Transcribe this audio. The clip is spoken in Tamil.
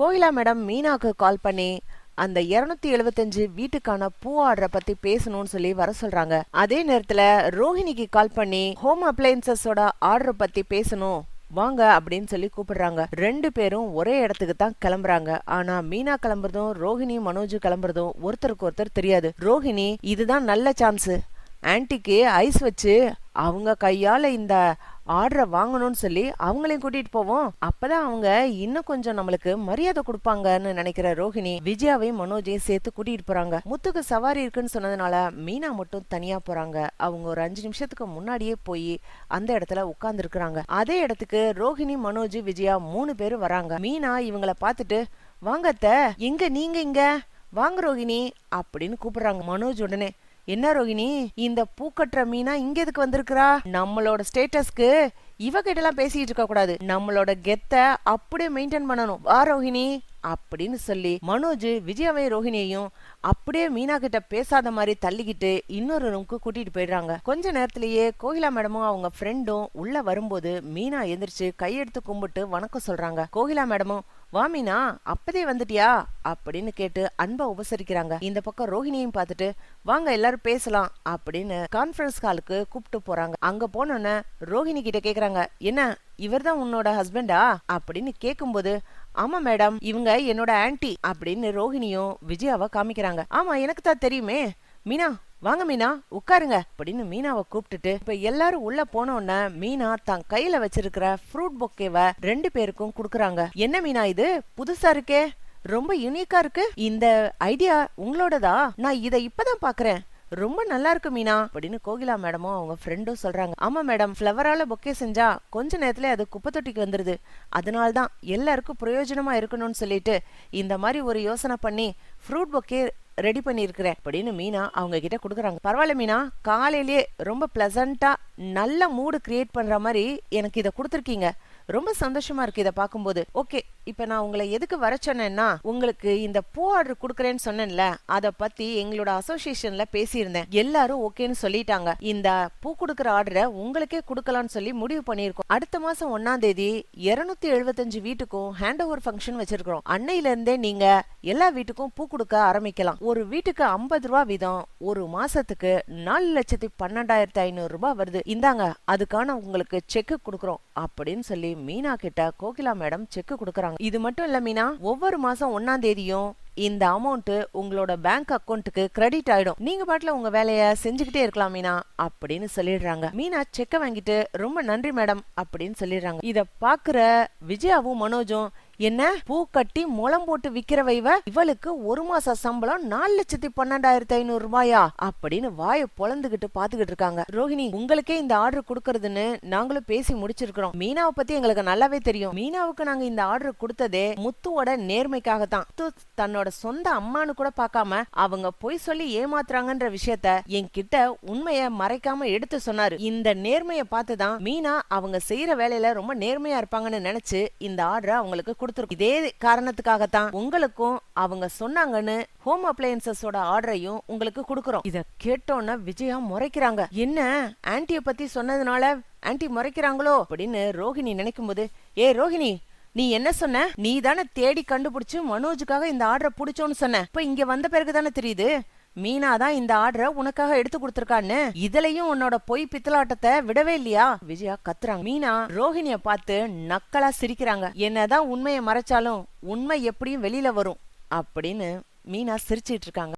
கோயிலா மேடம் மீனாக்கு கால் பண்ணி அந்த இருநூத்தி எழுபத்தஞ்சு வீட்டுக்கான பூ ஆர்டரை பத்தி பேசணும்னு சொல்லி வர சொல்றாங்க. அதே நேரத்துல ரோஹிணிக்கு கால் பண்ணி ஹோம் அப்ளையன்சஸோட ஆர்டர் பத்தி பேசணும் வாங்க அப்படின்னு சொல்லி கூப்பிடுறாங்க. ரெண்டு பேரும் ஒரே இடத்துக்கு தான் கிளம்புறாங்க. ஆனா மீனா கிளம்புறதும் ரோஹிணி மனோஜ் கிளம்புறதும் ஒருத்தருக்கு ஒருத்தர் தெரியாது. ரோஹிணி இதுதான் நல்ல சான்ஸ் ஆன்ட்டிக்கு ஐஸ் வச்சு அவங்க கையால இந்த ஆர்டரை வாங்கணும்னு சொல்லி அவங்களையும் கூட்டிட்டு போவோம். அப்பதான் அவங்க இன்னும் கொஞ்சம் நம்மளுக்கு மரியாதை கொடுப்பாங்கன்னு நினைக்கிற ரோஹிணி விஜயாவையும் மனோஜையும் சேர்த்து கூட்டிட்டு போறாங்க. முத்துக்கு சவாரி இருக்குன்னு சொன்னதுனால மீனா மட்டும் தனியா போறாங்க. அவங்க ஒரு அஞ்சு நிமிஷத்துக்கு முன்னாடியே போய் அந்த இடத்துல உட்கார்ந்து இருக்கிறாங்க அதே இடத்துக்கு ரோஹிணி மனோஜ் விஜயா மூணு பேரும் வராங்க. மீனா இவங்கள பார்த்துட்டு வாங்கத்த எங்க நீங்க இங்க? வாங்க ரோஹிணி அப்படின்னு கூப்பிடுறாங்க. மனோஜ் உடனே என்ன ரோகிணி இந்த பூக்கட்டுற மீனா இங்க எதுக்கு வந்திருக்கிறா? நம்மளோட ஸ்டேட்டஸ்க்கு இவகிட்ட எல்லாம் பேசிட்டு இருக்க கூடாது. நம்மளோட கெத்த அப்படியே மெயின்டைன் பண்ணணும். வா ரோஹிணி அப்படின்னு சொல்லி மனோஜ் விஜயாவை ரோஹிணியையும் அப்படியே மீனா கிட்ட பேசாத மாதிரி தள்ளிக்கிட்டு இன்னொரு ரூமுக்கு கூட்டிட்டு போயிடுறாங்க. கொஞ்ச நேரத்திலேயே கோகிலா மேடமும் அவங்க ஃப்ரெண்டும் உள்ள வரும்போது மீனா எந்திரிச்சு கையெடுத்து கும்பிட்டு வணக்கம் சொல்றாங்க. கோகிலா மேடமும் வா மீனா அப்பதே வந்துட்டியா? அப்படின்னு கேட்டு அன்பா உபசரிக்கிறாங்க. இந்த பக்கம் ரோஹிணியும் பார்த்துட்டு வாங்க எல்லாரும் பேசலாம் அப்படின்னு கான்ஃபரன்ஸ் காலுக்கு கூப்பிட்டு போறாங்க. அங்க போனோன்னே ரோஹிணி கிட்ட கேக்குறாங்க என்ன இவர்தான் உன்னோட ஹஸ்பண்டா அப்படின்னு கேக்கும்போது ஆமா மேடம் இவங்க என்னோட ஆன்டி அப்படின்னு ரோஹிணியும் விஜயாவை காமிக்கிறாங்க. ஆமா எனக்கு தான் தெரியுமே. மீனா வாங்க மீனா. உட்காருங்க. அப்படின்னு மீனாவை கூப்பிட்டுட்டு இப்ப எல்லாரும் உள்ள போனோன்ன மீனா தான் கையில வச்சிருக்கிற ஃப்ரூட் பொக்கேவ ரெண்டு பேருக்கும் குடுக்குறாங்க. என்ன மீனா இது? புதுசா இருக்கே. ரொம்ப யூனிக்கா இருக்கு. இந்த ஐடியா உங்களோடதா? நான் இத இப்பதான் பாக்குறேன். ரொம்ப நல்லா இருக்கு மீனா. அப்படின்னு கோகிலா மேடமும் அவங்க ஃப்ரெண்டும் சொல்றாங்க. ஆமா மேடம். ஃப்ளவரால பொக்கே செஞ்சா கொஞ்ச நேரத்துல அது குப்பை தொட்டிக்கு வந்துருது. அதனால தான் எல்லாருக்கும் பிரயோஜனமா இருக்கணும்னு சொல்லிட்டு இந்த மாதிரி ஒரு யோசனை பண்ணி ஃப்ரூட் பொக்கே ரெடி பண்ணியிருக்கிறேன் அப்படின்னு மீனா அவங்க கிட்ட கொடுக்குறாங்க. பரவாயில்ல மீனா காலையிலேயே ரொம்ப ப்ளசண்ட்டாக நல்ல மூடு கிரியேட் பண்ற மாதிரி எனக்கு இதை கொடுத்துருக்கீங்க. ரொம்ப சந்தோஷமா இருக்கு இதை பார்க்கும்போது. ஓகே இப்ப நான் உங்களை எதுக்கு வர சொன்னேன்னா உங்களுக்கு இந்த பூ ஆர்டர் கொடுக்குறேன்னு சொன்னேன்ல அத பத்தி எங்களோட அசோசியேஷன்ல பேசியிருந்தேன். எல்லாரும் ஓகேன்னு சொல்லிட்டாங்க. இந்த பூ கொடுக்குற ஆர்டரை உங்களுக்கே கொடுக்கலாம்னு சொல்லி முடிவு பண்ணியிருக்கோம். அடுத்த மாசம் ஒன்னாம் தேதி இருநூத்தி எழுபத்தஞ்சு வீட்டுக்கும் ஹேண்ட் ஓவர் ஃபங்க்ஷன் வச்சிருக்கிறோம். அன்னையில இருந்தே நீங்க எல்லா வீட்டுக்கும் பூ கொடுக்க ஆரம்பிக்கலாம். ஒரு வீட்டுக்கு ஐம்பது ரூபா வீதம் ஒரு மாசத்துக்கு நாலு லட்சத்தி பன்னெண்டாயிரத்தி ஐநூறு ரூபாய் வருது. இந்தாங்க அதுக்கான உங்களுக்கு செக் கொடுக்குறோம். அப்படின்னு சொல்லி மீனா கிட்ட கோகிலா மேடம் செக் கொடுக்கறாங்க. இது மட்டும் இல்ல மீனா ஒவ்வொரு மாசம் ஒன்னாம் தேதியும் இந்த அமௌண்ட் உங்களோட பேங்க் அக்கௌண்ட்டுக்கு கிரெடிட் ஆயிடும். நீங்க பாட்டுல உங்க வேலைய செஞ்சுக்கிட்டே இருக்கலாம் மீனா அப்படின்னு சொல்லிடுறாங்க. மீனா செக்க வாங்கிட்டு ரொம்ப நன்றி மேடம் அப்படின்னு சொல்லிடுறாங்க. இத பாக்குற விஜயாவும் மனோஜும் என்ன? பூ கட்டி முளம் போட்டு விக்கிறவ இவ இவளுக்கு ஒரு மாச சம்பளம் நாலு லட்சத்தி பன்னெண்டாயிரத்தி ஐநூறு ரூபாயா? அப்படின்னு வாயை பொழந்துகிட்டு பாத்துக்கிட்டு இருக்காங்க. ரோஹிணி உங்களுக்கே இந்த ஆர்டர் கொடுக்கறதுன்னு நாங்களும் பேசி முடிச்சிருக்கிறோம். மீனாவை பத்தி எங்களுக்கு நல்லாவே தெரியும். மீனாவுக்கு நாங்க இந்த ஆர்டர் கொடுத்ததே முத்துவோட நேர்மைக்காக தான் முத்து தன்னோட சொந்த அம்மானு கூட பார்க்காம அவங்க பொய் சொல்லி ஏமாத்துறாங்கன்ற விஷயத்த என்கிட்ட உண்மைய மறைக்காம எடுத்து சொன்னாரு. இந்த நேர்மையை பார்த்துதான் மீனா அவங்க செய்யற வேலையில ரொம்ப நேர்மையா இருப்பாங்கன்னு நினைச்சு இந்த ஆர்டரை அவங்களுக்கு கொடுத்துருக்கோம். இதே காரணத்துக்காகத்தான் உங்களுக்கும் அவங்க சொன்னாங்கன்னு ஹோம் அப்ளையன்சஸோட ஆர்டரையும் உங்களுக்கு கொடுக்கறோம். இத கேட்டோன்ன விஜயா முறைக்கிறாங்க. என்ன? ஆன்ட்டிய பத்தி சொன்னதுனால ஆன்டி முறைக்கிறாங்களோ? அப்படின்னு ரோஹிணி நினைக்கும் போது ஏ ரோஹிணி நீ என்ன சொன்ன? நீ தானே தேடி கண்டுபிடிச்சு மனோஜுக்காக இந்த ஆர்டரை பிடிச்சோன்னு சொன்ன. இப்ப இங்க வந்த பிறகு தானே தெரியுது? மீனா தான் இந்த ஆர்டரை உனக்காக எடுத்து கொடுத்துருக்கான்னு. இதுலயும் உன்னோட பொய் பித்தலாட்டத்தை விடவே இல்லையா? விஜயா கத்துறாங்க. மீனா ரோஹிணிய பார்த்து நக்கலா சிரிக்கிறாங்க. என்னதான் உண்மையை மறைச்சாலும் உண்மை எப்படியும் வெளியில வரும். அப்படின்னு மீனா சிரிச்சிட்டு இருக்காங்க.